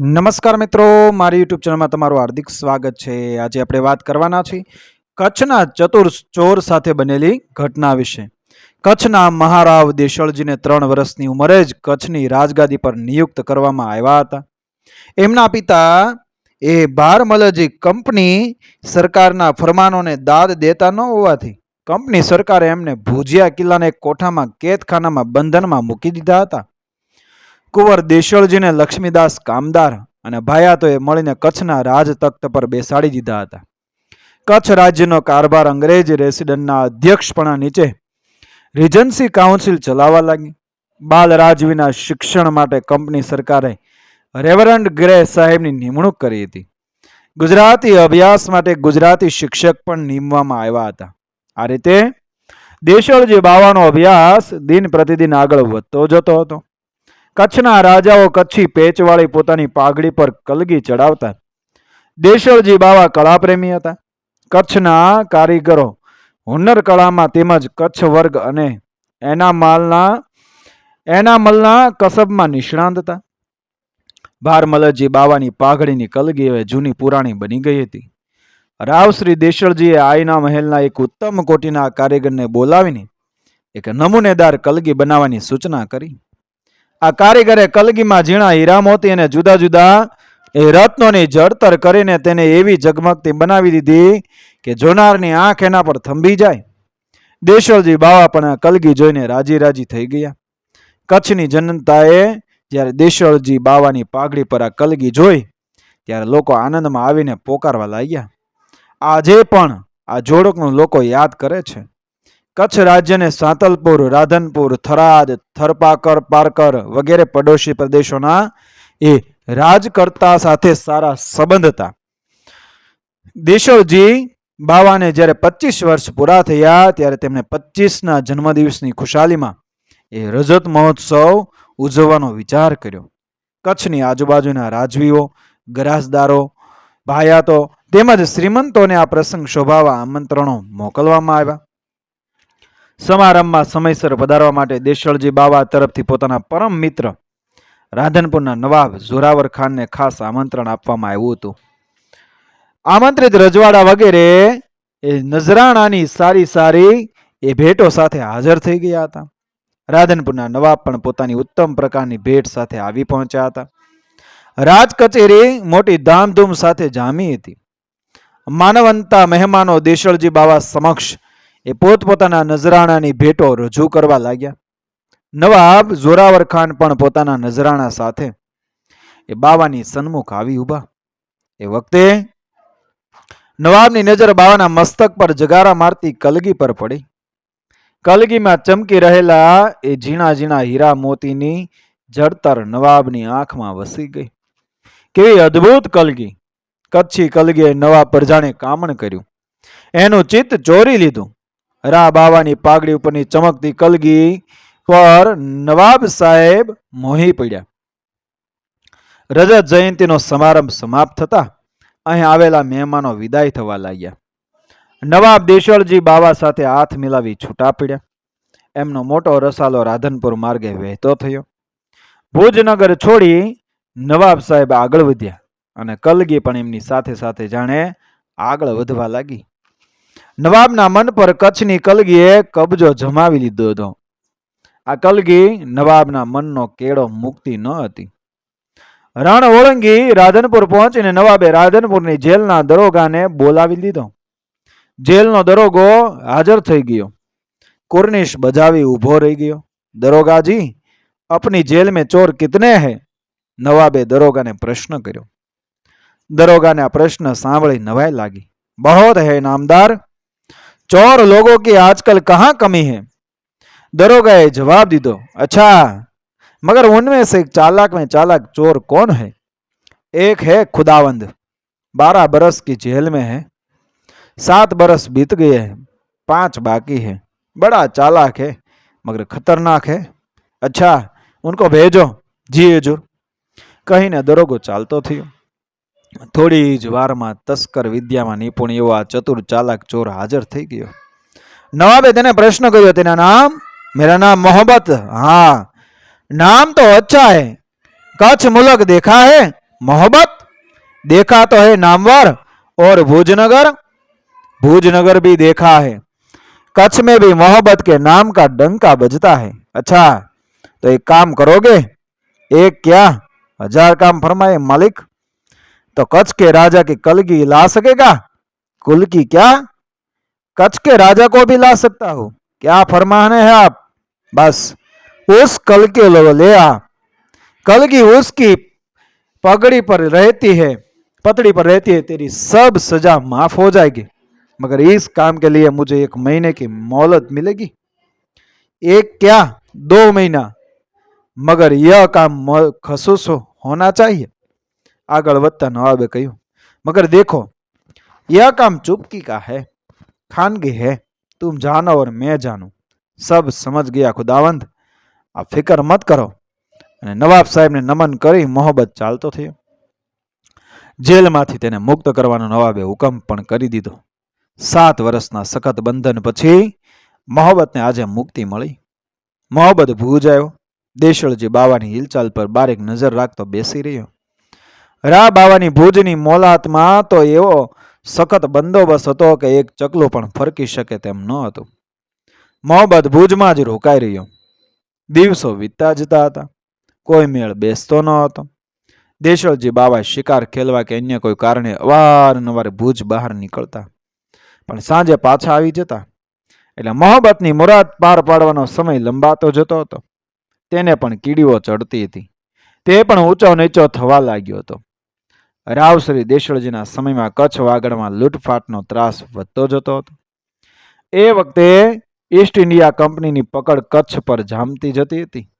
નમસ્કાર મિત્રો, મારી યુટ્યુબ ચેનલમાં તમારું હાર્દિક સ્વાગત છે. આજે આપણે વાત કરવાના છીએ કચ્છના ચતુર ચોર સાથે બનેલી ઘટના વિશે. કચ્છના મહારાવ દેશળજીને ત્રણ વર્ષની ઉંમરે જ કચ્છની રાજગાદી પર નિયુક્ત કરવામાં આવ્યા હતા. એમના પિતા એ બારમલજી કંપની સરકારના ફરમાનોને દાદ દેતા ન હોવાથી કંપની સરકારે એમને ભુજિયા કિલ્લાના કોઠામાં, કેદખાનામાં, બંધનમાં મૂકી દીધા હતા. કુંવર દેશળજીને લક્ષ્મીદાસ કામદાર અને ભાયાતોએ મળીને કચ્છના રાજ તખ્ત પર બેસાડી દીધા હતા. કચ્છ રાજ્યનો કારભાર અંગ્રેજ રેસિડન્ટના અધ્યક્ષપણા નીચે રિજન્સી કાઉન્સિલ ચલાવવા લાગી. બાલ રાજવીના શિક્ષણ માટે કંપની સરકારે રેવરન્ડ ગ્રે સાહેબની નિમણૂક કરી હતી. ગુજરાતી અભ્યાસ માટે ગુજરાતી શિક્ષક પણ નીમવામાં આવ્યા હતા. આ રીતે દેશળજી બાવાનો અભ્યાસ દિન પ્રતિદિન આગળ વધતો જતો હતો. કચ્છના રાજાઓ કચ્છી પેચવાળી પોતાની પાઘડી પર કલગી ચડાવતા. દેશળજી બાવા કળાપ્રેમી હતા. કચ્છના કારીગરો હુન્નર કળામાં તેમજ કચ્છ વર્ગ અને એના માલના એનામલના કસબમાં નિષ્ણાંત હતા. ભારમલજી બાવાની પાઘડીની કલગી હવે જૂની પુરાણી બની ગઈ હતી. રાવ શ્રી દેશળજીએ આઈના મહેલના એક ઉત્તમ કોટીના કારીગરને બોલાવીને એક નમૂનેદાર કલગી બનાવવાની સૂચના કરી. આ કારીગરે કલગીમાં ઝીણા હીરા મોતી અને જુદા જુદા એ રત્નોની જડતર કરીને તેને એવી ઝગમગતી બનાવી દીધી કે જોનારની આંખ એના પર થંભી જાય. દેશળજી બાવા પણ આ કલગી જોઈને રાજી રાજી થઈ ગયા. કચ્છની જનતાએ જ્યારે દેશળજી બાવાની પાઘડી પર આ કલગી જોઈ, ત્યારે લોકો આનંદમાં આવીને પોકારવા લાગ્યા. આજે પણ આ જોડકનું લોકો યાદ કરે છે. કચ્છ રાજ્યને સાંતલપુર, રાધનપુર, થરાદ, થરપાકર, પારકર વગેરે પડોશી પ્રદેશોના એ રાજકર્તા સાથે સારા સંબંધ હતા. દેશોજી બાવાને જ્યારે પચીસ વર્ષ પૂરા થયા, ત્યારે તેમણે પચીસના જન્મદિવસની ખુશાલીમાં એ રજત મહોત્સવ ઉજવવાનો વિચાર કર્યો. કચ્છની આજુબાજુના રાજવીઓ, ગરાસદારો, ભાયાતો તેમજ શ્રીમંતોને આ પ્રસંગ શોભાવા આમંત્રણો મોકલવામાં આવ્યા. સમારંભમાં સમયસર પધારવા માટે દેશળજી બાવા તરફથી પોતાના પરમ મિત્ર રાધનપુરના નવાબ જોરાવર ખાનને ખાસ આમંત્રણ આપવામાં આવ્યું હતું. આમંત્રિત રજવાડા વગેરે એ નજરાણાની સારી સારી એ ભેટો સાથે હાજર થઈ ગયા હતા. રાધનપુરના નવાબ પણ પોતાની ઉત્તમ પ્રકારની ભેટ સાથે આવી પહોંચ્યા હતા. રાજ કચેરી મોટી ધામધૂમ સાથે જામી હતી. માનવંતા મહેમાનો દેશળજી બાવા સમક્ષ એ પોતપોતાના નજરાણાની ભેટો રજૂ કરવા લાગ્યા. નવાબ જોરાવર ખાન પણ પોતાના નજરાણા સાથે એ બાવાની સન્મુખ આવી ઊભા. એ વખતે નવાબની નજર બાવાના મસ્તક પર જગારા મારતી કલગી પર પડી. કલગીમાં ચમકી રહેલા એ ઝીણા ઝીણા હીરા મોતીની જડતર નવાબની આંખમાં વસી ગઈ. કેવી અદ્ભુત કલગી! કચ્છી કલગીએ નવાબ પ્રજાને કામણ કર્યું. એનું ચિત્ત ચોરી લીધું. રા બાવાની પાઘડી ઉપરની ચમકતી કલગી પર નવાબ સાહેબ મોહી પડ્યા. રજત જયંતીનો સમારંભ સમાપ્ત થતા અહીં આવેલા મહેમાનો વિદાય થવા લાગ્યા. નવાબ દેશળજી બાવા સાથે હાથ મિલાવી છૂટા પડ્યા. એમનો મોટો રસાલો રાધનપુર માર્ગે વહેતો થયો. ભુજનગર છોડી નવાબ સાહેબ આગળ વધ્યા અને કલગી પણ એમની સાથે સાથે જાણે આગળ વધવા લાગી. નવાબના મન પર કચ્છની કલગીએ કબજો જમાવી લીધો હતો. આ કલગી નવાબના મનનો કેળો મુક્તિ ન હતી. રણ ઓળંગી રાધનપુર પહોંચીને નવાબે રાધનપુરની જેલના દરોગાને બોલાવી લીધો. જેલનો દરોગો હાજર થઈ ગયો. કુર્નિશ બજાવી ઊભો રહી ગયો. દરોગાજી, અપની જેલ મેં ચોર કિતને હે? નવાબે દરોગાને પ્રશ્ન કર્યો. દરોગાને આ પ્રશ્ન સાંભળી નવાઈ લાગી. બહોત હે, નામદાર! नामदार चोर लोगों की आजकल कहाँ कमी है दरोगा ने जवाब दी दो अच्छा मगर उनमें से चालाक में चालाक चोर कौन है एक है खुदावंद बारह बरस की जेल में है सात बरस बीत गए हैं पांच बाकी है बड़ा चालाक है मगर खतरनाक है अच्छा उनको भेजो જી હજુર કહીને દરોગો ચાલતો થયો થોડી જ વારમાં તસ્કર વિદ્યામાં નિપુણ એવો આ ચતુર ચાલાક ચોર હાજર થઈ ગયો નવાબે તેને પ્રશ્ન કર્યો તેના નામ મેરા નામ મોહબ્બત हाँ नाम तो अच्छा है कच्छ मुलक देखा है मोहब्बत देखा तो है नामवर और भुजनगर भुजनगर भी देखा है कच्छ में भी मोहब्बत के नाम का डंका बजता है अच्छा तो एक काम करोगे एक क्या हजार काम फरमाए मालिक तो कच्छ के राजा की कलगी ला सकेगा? कुल की क्या? कच्छ के राजा को भी ला सकता हूँ। क्या फरमाने है आप? बस, उस कल के लो, ले आ। कल की उसकी पगड़ी पर रहती है, पतड़ी पर रहती है, तेरी सब सजा माफ़ हो जाएगी। मगर इस काम के लिए मुझे एक महीने की मोहलत मिलेगी। एक क्या? दो महीना। मगर यह काम खसूस होना चाहिए। આગળ વધતા નવાબે કહ્યું મગર देखो यह काम चुपकी का है खानगी है तुम जानो और मैं जानू सब समझ गया खुदावंद આ ફિકર મત કરો અને નવાબ સાહેબને નમન કરી મોહબ્બત ચાલતો થયો જેલમાંથી તેને મુક્ત કરવાનો નવાબે હુકમ પણ કરી દીધો સાત વર્ષના સખત બંધન પછી મોહબ્બતને આજે મુક્તિ મળી મોહબ્બત ભૂજ આવ્યો દેશળજી બાવાની હિલચાલ પર બારીક નજર રાખતો બેસી રહ્યો રા બાવાની ભુજની મોલાતમાં તો એવો સખત બંદોબસ્ત હતો કે એક ચકલું પણ ફરકી શકે તેમ ન હતું. મોહબ્બત ભુજમાં જ રોકાઈ રહ્યો. દિવસો વીતતા જતા હતા. કોઈ મેળ બેસતો ન હતો. દેશળજી બાવા શિકાર ખેલવા કે અન્ય કોઈ કારણે અવારનવાર ભુજ બહાર નીકળતા. પણ સાંજે પાછા આવી જતા. એટલે મોહબ્બતની મુરાદ પાર પાડવાનો સમય લંબાતો જતો હતો. તેને પણ કીડીઓ ચડતી હતી. તે પણ ઊંચો નીચો થવા લાગ્યો હતો. રાવશ્રી દેશળજીના સમયમાં કચ્છ વાગડમાં લૂંટફાટનો ત્રાસ વધતો જતો હતો. એ વખતે ઈસ્ટ ઇન્ડિયા કંપનીની પકડ કચ્છ પર જામતી જતી હતી.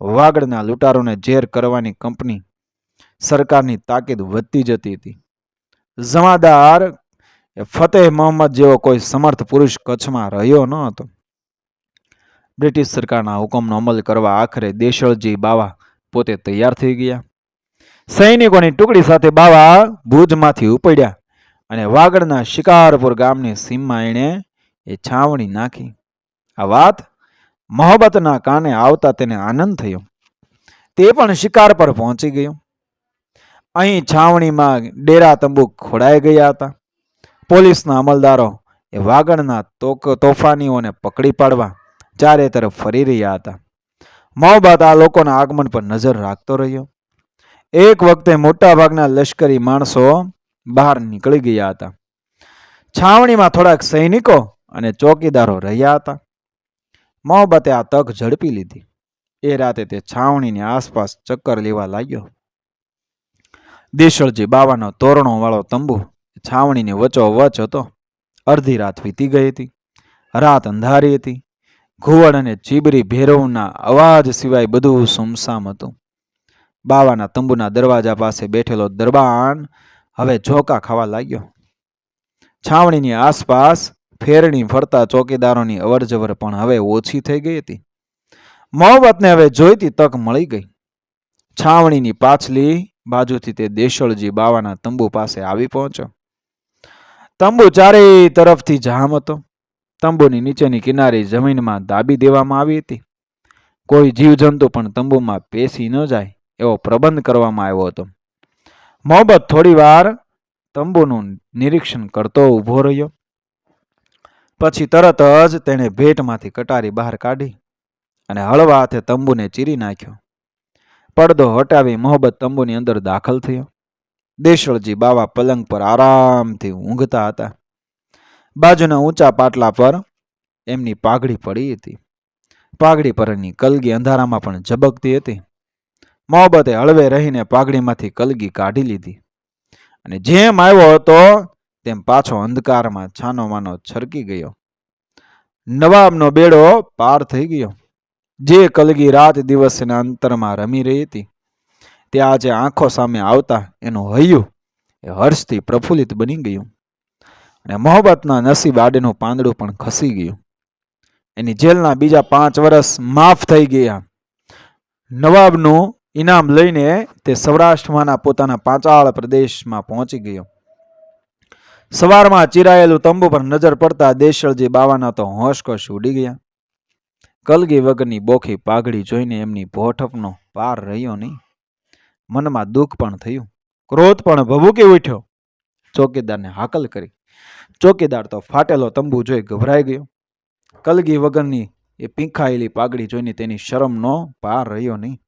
વાગડના લૂંટારોને ઝેર કરવાની કંપની સરકારની તાકીદ વધતી જતી હતી. જમાદાર ફતેહ મોહમ્મદ જેવો કોઈ સમર્થ પુરુષ કચ્છમાં રહ્યો ન હતો. બ્રિટિશ સરકારના હુકમનો અમલ કરવા આખરે દેશળજી બાવા પોતે તૈયાર થઈ ગયા. સૈનિકોની ટુકડી સાથે બાવા ભુજમાંથી ઉપડ્યા અને વાગડના શિકારપુર ગામની સીમમાં એણે એ છાવણી નાખી. આ વાત મોહબ્બતના કાને આવતા તેને આનંદ થયો. તે પણ શિકાર પર પહોંચી ગયો. અહીં છાવણીમાં ડેરા તંબુ ખોડાઈ ગયા હતા. પોલીસના અમલદારો એ વાગડના તોક, તોફાનીઓને પકડી પાડવા ચારે તરફ ફરી રહ્યા હતા. મોહબ્બત આ લોકોના આગમન પર નજર રાખતો રહ્યો. એક વખતે મોટાભાગના લશ્કરી માણસો બહાર નીકળી ગયા હતા. છાવણીમાં થોડાક સૈનિકો અને ચોકીદારો રહ્યા હતા. મોહબતે આ તક ઝડપી લીધી. એ રાતે તે છાવણીની આસપાસ ચક્કર લેવા લાગ્યો. દેશળજી બાવાનો તોરણો વાળો તંબુ છાવણીની વચોવચ હતો. અડધી રાત વીતી ગઈ હતી. રાત અંધારી હતી. ઘુવડ અને ચીબરી ભેરવના અવાજ સિવાય બધું સુમસામ હતું. બાવાના તંબુના દરવાજા પાસે બેઠેલો દરબાન હવે ઝોકા ખાવા લાગ્યો. છાવણીની આસપાસ ફેરણી ફરતા ચોકીદારોની અવરજવર પણ હવે ઓછી થઈ ગઈ હતી. મોહબ્બતને હવે જોઈતી તક મળી ગઈ. છાવણીની પાછલી બાજુથી તે દેશળજી બાવાના તંબુ પાસે આવી પહોંચ્યો. તંબુ ચારેય તરફથી જામ હતો. તંબુની નીચેની કિનારે જમીનમાં દાબી દેવામાં આવી હતી. કોઈ જીવજંતુ પણ તંબુમાં પેસી ન જાય. એવો પ્રબંધ કરવામાં આવ્યો હતો. મોહબ્બત થોડીવાર તંબુનું નિરીક્ષણ કરતો ઊભો રહ્યો. પછી તરત જ તેણે ભેટમાંથી કટારી બહાર કાઢી અને હળવા હાથે તંબુને ચીરી નાખ્યો. પડદો હટાવી મોહબ્બત તંબુની અંદર દાખલ થયો. દેશળજી બાવા પલંગ પર આરામથી ઊંઘતા હતા. બાજુના ઊંચા પાટલા પર એમની પાઘડી પડી હતી. પાઘડી પરની કલગી અંધારામાં પણ ઝબકતી હતી. મોહબ્બતે હળવે રહીને પાઘડીમાંથી કલગી કાઢી લીધી. અને જેમ આવ્યો હતો, તેમ પાછો અંધકારમાં છાનો માનો છરકી ગયો. નવાબનો બેડો પાર થઈ ગયો. જે કલગી રાત દિવસના અંતરમાં રમી રહી હતી, તે આજે આંખો સામે આવતા એનું હૈયું એ હર્ષથી પ્રફુલ્લિત બની ગયું. અને મોહબ્બતના નસીબ આડેનું પાંદડું પણ ખસી ગયું. એની જેલના બીજા પાંચ વર્ષ માફ થઈ ગયા. નવાબનું ઇનામ લઈને તે સૌરાષ્ટ્રમાંના પોતાના પાંચાળ પ્રદેશમાં પહોંચી ગયો. સવારમાં ચિરાયેલું તંબુ પર નજર પડતા દેશળજી બાવાના તો હોશકોશ ઉડી ગયા. કલગી વગરની બોખી પાઘડી જોઈને એમની ભોઠપનો પાર રહ્યો નહીં. મનમાં દુઃખ પણ થયું. ક્રોધ પણ ભભૂકી ઉઠ્યો. ચોકીદારને હાકલ કરી. ચોકીદાર તો ફાટેલો તંબુ જોઈ ગભરાઈ ગયો. કલગી વગરની એ પીંખાયેલી પાઘડી જોઈને તેની શરમનો પાર રહ્યો નહીં.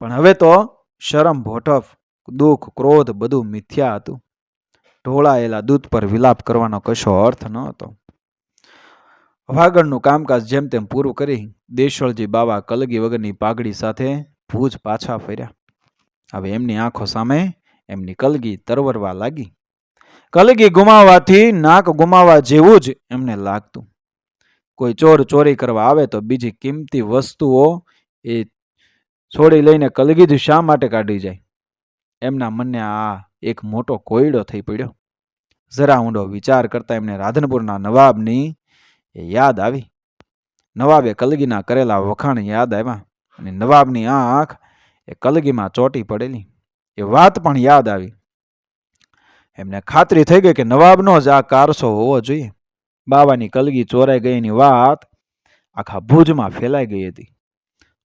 પણ હવે તો શરમ ભોટફ દુઃખ, ક્રોધ બધું મિથ્યા હતું. ઢોળાયેલા દૂધ પર વિલાપ કરવાનો કશો અર્થ ન હતો. વાગડનું કામકાજ જેમ તેમ પૂરું કરી દેશળજી બાવા કલગી વગરની પાઘડી સાથે ભુજ પાછા ફર્યા. હવે એમની આંખો સામે એમની કલગી તરવરવા લાગી. કલગી ગુમાવવાથી નાક ગુમાવવા જેવું જ એમને લાગતું. કોઈ ચોર ચોરી કરવા આવે તો બીજી કિંમતી વસ્તુઓ એ છોડી લઈને કલગી શા માટે કાઢી જાય? એમના મનને આ એક મોટો કોયડો થઈ પડ્યો. જરા ઊંડો વિચાર કરતા એમને રાધનપુરના નવાબની એ યાદ આવી. નવાબે કલગીના કરેલા વખાણ યાદ આવ્યા અને નવાબની આંખ એ કલગીમાં ચોટી પડેલી. એ વાત પણ યાદ આવી. એમને ખાતરી થઈ ગઈ કે નવાબનો જ આ કારસો હોવો જોઈએ. બાવાની કલગી ચોરાઈ ગઈની વાત આખા ભુજમાં ફેલાઈ ગઈ હતી.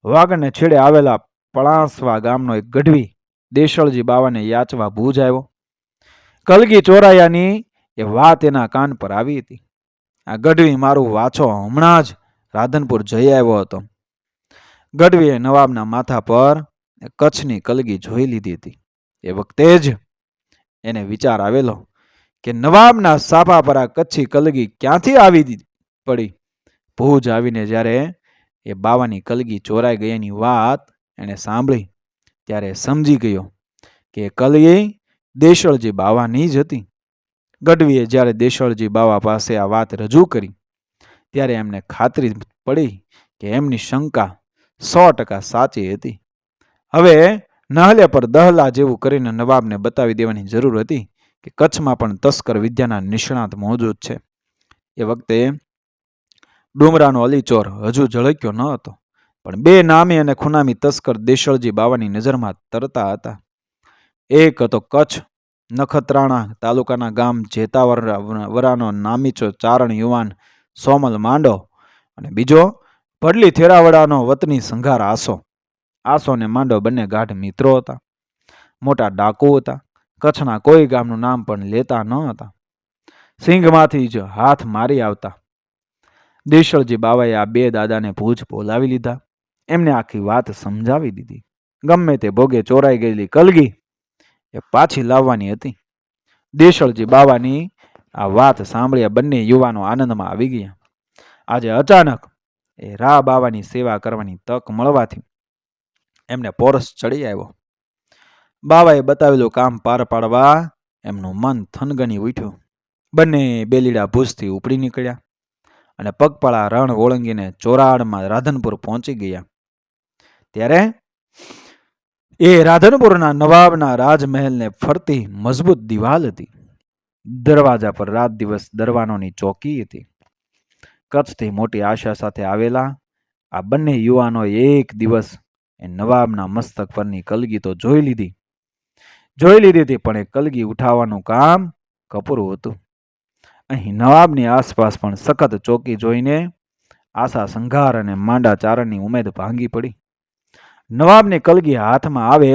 વાગડને છેડે આવેલા પળાસવા ગામનો એક ગઢવી દેશળજી બાવાને યાચવા ભુજ આવ્યો. કલગી ચોરાયાની એ વાત એના કાન પર આવી હતી. આ ગઢવી મારું વાછો હમણાં જ રાધનપુર જઈ આવ્યો હતો. ગઢવીએ નવાબના માથા પર કચ્છની કલગી જોઈ લીધી હતી. એ વખતે જ એને વિચાર આવેલો કે નવાબના સાફા પર આ કચ્છી કલગી ક્યાંથી આવી પડી? ભુજ આવીને જ્યારે એ બાવાની કલગી ચોરાઈ ગયાની વાત એણે સાંભળી. ત્યારે સમજી ગયો કે કલગી દેશળજી બાવાની જ હતી. ગઢવીએ જ્યારે દેશળજી બાવા પાસે આ વાત રજૂ કરી, ત્યારે એમને ખાતરી પડી કે એમની શંકા સો ટકા સાચી હતી. હવે નહલે પર દહલા જેવું કરીને નવાબને બતાવી દેવાની જરૂર હતી કે કચ્છમાં પણ તસ્કર વિદ્યાના નિષ્ણાત મોજૂદ છે. એ વખતે ડુમરાનો અલીચોર હજુ ઝળક્યો ન હતો, પણ બે નામી અને ખુનામી તસ્કર દેશળજી બાવાની નજરમાં તરતા હતા. એક હતો કચ્છ, નખત્રાણા તાલુકાના ગામ જેતાવર વરાનો નામીચો ચારણ યુવાન સોમલ માંડો અને બીજો ભડલી થેરાવડાનો વતની સંઘાર આસો. આસો ને માંડો બંને ગાઢ મિત્રો હતા. મોટા ડાકુ હતા. કચ્છના કોઈ ગામનું નામ પણ લેતા ન હતા. સિંઘમાંથી જ હાથ મારી આવતા. દેશળજી બાવાએ આ બે દાદાને ભૂજ બોલાવી લીધા. એમને આખી વાત સમજાવી દીધી. ગમે તે ભોગે ચોરાઈ ગયેલી કલગી એ પાછી લાવવાની હતી. દેશળજી બાવાની આ વાત સાંભળ્યા બંને યુવાનો આનંદમાં આવી ગયા. આજે અચાનક એ રા બાવાની સેવા કરવાની તક મળવાથી એમને પોરસ ચડી આવ્યો. બાવાએ બતાવેલું કામ પાર પાડવા એમનું મન થનગની ઉઠ્યું. બંને બેલીડા ભૂજથી ઉપડી નીકળ્યા. અને પગપાળા રણ ઓળંગીને ચોરાડમાં રાધનપુર પહોંચી ગયા. ત્યારે એ રાધનપુરના નવાબના રાજમહેલને ફરતી મજબૂત દિવાલ હતી. દરવાજા પર રાત દિવસ દરવાનોની ચોકી હતી. કચ્છથી મોટી આશા સાથે આવેલા આ બંને યુવાનો એક દિવસ એ નવાબના મસ્તક પરની કલગી તો જોઈ લીધી. જોઈ લીધી હતી, પણ એ કલગી ઉઠાવવાનું કામ કપૂરું હતું. અહીં નવાબની આસપાસ પણ સખત ચોકી જોઈને આશા સંઘાર અને માંડા ચારણની ઉમેદ ભાંગી પડી. નવાબની કલગી હાથમાં આવે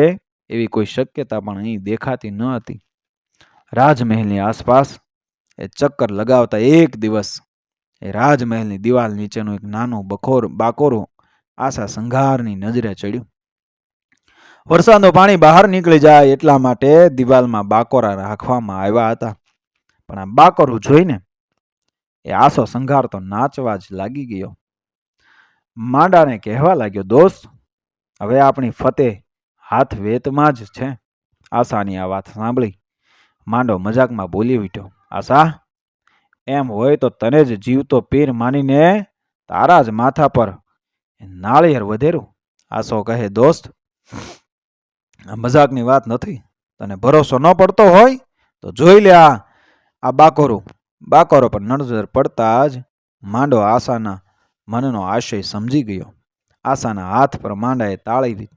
એવી કોઈ શક્યતા પણ અહીં દેખાતી ન હતી. રાજમહેલની આસપાસ એ ચક્કર લગાવતા એક દિવસ એ રાજમહેલની દિવાલ નીચેનું એક નાનું બખોર, બાકોરું આશા સંઘારની નજરે ચડ્યું. વરસાદનું પાણી બહાર નીકળી જાય એટલા માટે દિવાલમાં બાકોરા રાખવામાં આવ્યા હતા. પણ આ બાકરું જોઈને એ આસો સંઘાર તો નાચવા જ લાગી ગયો. માંડાને કહેવા લાગ્યો, દોસ્ત, હવે આપણી ફતેહ હાથ વેતમાં જ છે. આશાની આ વાત સાંભળી માંડો મજાકમાં બોલી ઉઠ્યો આશા, એમ હોય તો તને જ જીવતો પીર માનીને તારા જ માથા પર નાળિયેર વધેરું. આસો કહે, દોસ્ત મજાકની વાત નથી. તને ભરોસો ન પડતો હોય તો જોઈ લે આ આ બાકોરો બાકોરો પર નજર પડતા જ માંડો આશાના મનનો આશય સમજી ગયો. આશાના હાથ પર માંડાએ તાળી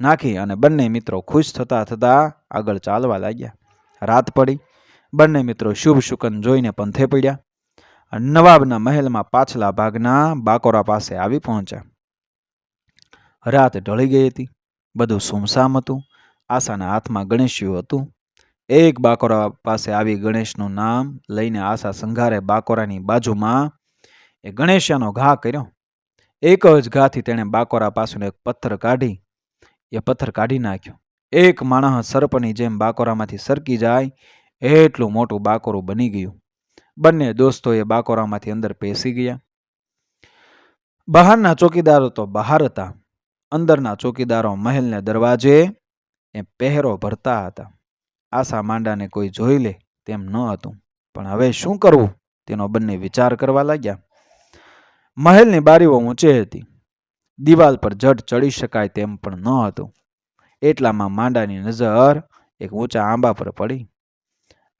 નાખી અને બંને મિત્રો ખુશ થતા થતા આગળ ચાલવા લાગ્યા. રાત પડી, બંને મિત્રો શુભ શુકન જોઈને પંથે પડ્યા નવાબના મહેલમાં પાછલા ભાગના બાકોરા પાસે આવી પહોંચ્યા. રાત ઢળી ગઈ હતી, બધું સુમસામ હતું આશાના હાથમાં ગણેશિયું હતું એક બાકોરા પાસે આવી ગણેશનું નામ લઈને આશા સંઘારે બાકોરાની બાજુમાં એ ગણેશિયાનો ઘા કર્યો. એક જ ઘાથી તેણે બાકોરા પાસેનો એક પથ્થર કાઢી, એ પથ્થર કાઢી નાખ્યો. એક માણસ સર્પની જેમ બાકોરામાંથી સરકી જાય, એટલું મોટું બાકોરું બની ગયું. બંને દોસ્તોએ બાકોરામાંથી અંદર પેસી ગયા. બહારના ચોકીદારો તો બહાર હતા. અંદરના ચોકીદારો મહેલને દરવાજે એ પહેરો ભરતા હતા. આશા માંડાને કોઈ જોઈ લે તેમ ન હતું. પણ હવે શું કરવું? તેનો બંને વિચાર કરવા લાગ્યા. મહેલની બારીઓ ઊંચી હતી. દિવાલ પર જટ ચડી શકાય તેમ પણ ન હતું. એટલામાં માંડાની નજર એક ઊંચા આંબા પર પડી.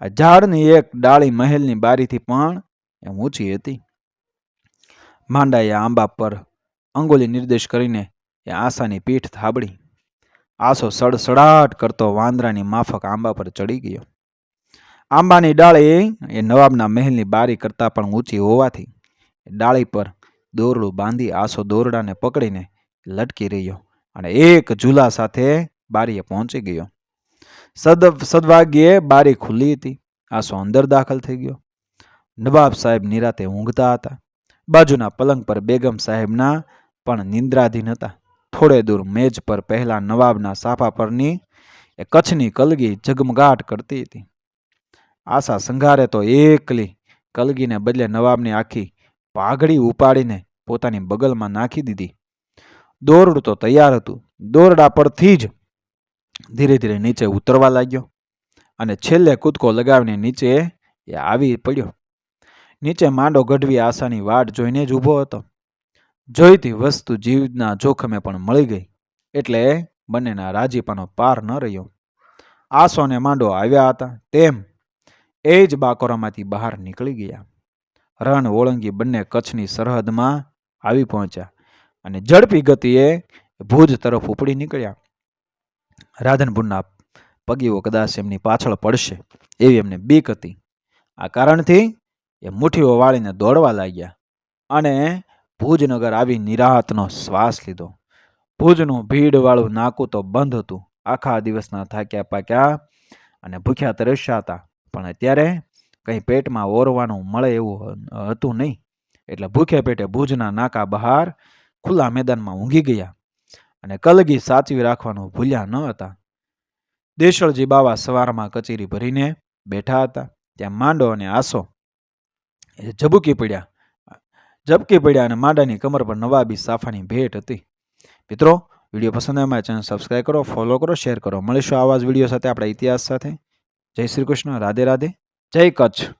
આ ઝાડની એક ડાળી મહેલની બારીથી પણ એમ ઊંચી હતી. માંડાએ આંબા પર અંગુલી નિર્દેશ કરીને એ આશાની પીઠ થાબડી આસો સડસડાટ કરતો વાંદરાની માફક આંબા પર ચડી ગયો. આંબાની ડાળી એ નવાબના મહેલની બારી કરતાં પણ ઊંચી હોવાથી ડાળી પર દોરડું બાંધી આસો દોરડાને પકડીને લટકી રહ્યો અને એક ઝૂલા સાથે બારીએ પહોંચી ગયો. સદ સદભાગ્યે બારી ખુલ્લી હતી. આસો અંદર દાખલ થઈ ગયો. નવાબ સાહેબ નિરાતે ઊંઘતા હતા. બાજુના પલંગ પર બેગમ સાહેબના પણ નિંદ્રાધીન હતા. થોડે દૂર મેજ પર પહેલા નવાબના સાફા પરની એ કચ્છની કલગી ઝગમગાટ કરતી હતી. આશા સંઘારે તો એકલી કલગીને બદલે નવાબની આખી પાઘડી ઉપાડીને પોતાની બગલમાં નાખી દીધી. દોરડું તો તૈયાર હતું. દોરડા પરથી જ ધીરે ધીરે નીચે ઉતરવા લાગ્યો અને છેલ્લે કૂદકો લગાવીને નીચે એ આવી પડ્યો. નીચે માંડો ગઢવી આશાની વાટ જોઈને જ ઊભો હતો. જોઈતી વસ્તુ જીવના જોખમે પણ મળી ગઈ, એટલે બંનેના રાજીપાનો પાર ન રહ્યો. આસો અને માંડો આવ્યા હતા, તેમ એ જ બાકોરામાંથી બહાર નીકળી ગયા. રણ ઓળંગી બંને કચ્છની સરહદમાં આવી પહોંચ્યા અને ઝડપી ગતિએ ભુજ તરફ ઉપડી નીકળ્યા. રાધનપુરના પગીઓ કદાચ એમની પાછળ પડશે એવી એમને બીક હતી. આ કારણથી એ મુઠ્ઠીઓ વાળીને દોડવા લાગ્યા અને ભુજનગર આવી નિરાહતનો શ્વાસ લીધો. ભુજનું ભીડવાળું નાકું તો બંધ હતું. આખા દિવસના થાક્યા પાક્યા અને ભૂખ્યા તરસ્યા હતા. પણ અત્યારે કંઈ પેટમાં ઓરવાનું મળે એવું હતું નહીં. એટલે ભૂખે પેટે ભુજના નાકા બહાર ખુલ્લા મેદાનમાં ઊંઘી ગયા અને કલગી સાચવી રાખવાનું ભૂલ્યા ન હતા. દેશળજી બાવા સવારમાં કચેરી ભરીને બેઠા હતા. ત્યાં માંડો અને આસો એ ઝબૂકી પડ્યા. ઝબકી પડ્યા અને માંડાની કમર પર નવાબી સાફાની ભેટ હતી. મિત્રો, વીડિયો પસંદ આવે ચેનલ સબસ્ક્રાઈબ કરો, ફોલો કરો, શેર કરો. મળીશું આવા જ વીડિયો સાથે આપણા ઇતિહાસ સાથે. જય શ્રી કૃષ્ણ. રાધે રાધે. જય કચ્છ.